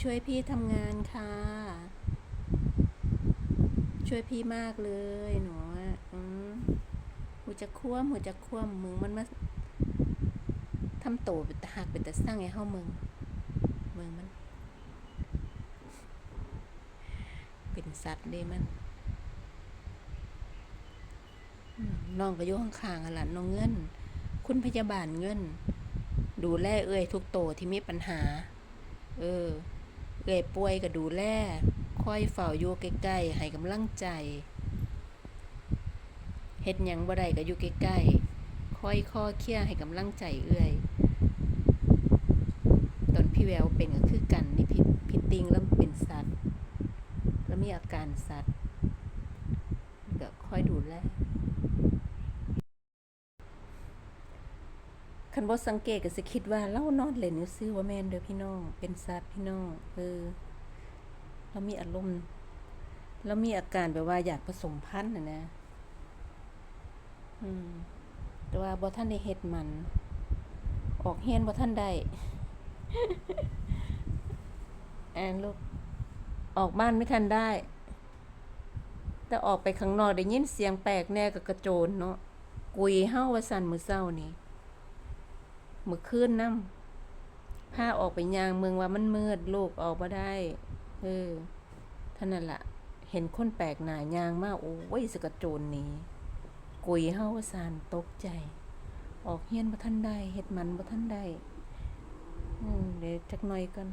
ช่วยพี่ทำงานค่ะ ช่วยพี่มากเลยหนูอืมหูจะคว่ำหูจะคว่ำมึงมันมาทำโตเป็นตาหักเป็นตาสร้างไงเฮามึงมึงมัน เป็นสัตว์เด้มันน้องก็อยู่ข้างๆอะล่ะน้องเงิน คุณพยาบาลเงิน ดูแลเอ้ยทุกโตที่มีปัญหา เออ เอ้ยป่วยก็ดูแลคอยเฝ้าอยู่ใกล้ๆให้กำลังใจเฮ็ดหยังบ่ได้ก็อยู่ใกล้ๆคอยข้อเคียให้กำลังใจเอ้ยตอนพี่แววเป็นก็คือกันนี่พี่พี่ติงแล้วเป็นสัตว์ แล้วมีอาการสัตว์ก็คอยดูแล คันบ่สังเกตก็สิคิดว่าเล่านอนเล่นอยู่ซื่อว่าแม่นเด้อพี่น้อง เป็นสัตว์พี่น้องเออแล้วมีอารมณ์แล้วมีอาการแบบว่าอยากผสมพันธุ์นะนะ อืม แต่ว่าบ่ท่านได้เฮ็ดมัน ออกเฮียนบ่ท่านได้แอนลูก ออกบ้านไม่ทันได้ แต่ออกไปข้างนอกได้ยินเสียงแปลกแน่กับกระโจนเนาะกุยเฮ้าว่าสั่นมือเศร้านี่ มือคืนน้ำผ้าออกไปยางเมืองว่ามันมืดลูกออกมาได้ เออท่านั่นละเห็นคนแปลกหน้ายางมากโอ้ยสกระโจนหนี้กุยเฮาว่านตกใจ ออกเฮียนบ่ทันได้เฮ็ดมันบ่ทันได้อืมเดี๋ยวจักหน่อยกัน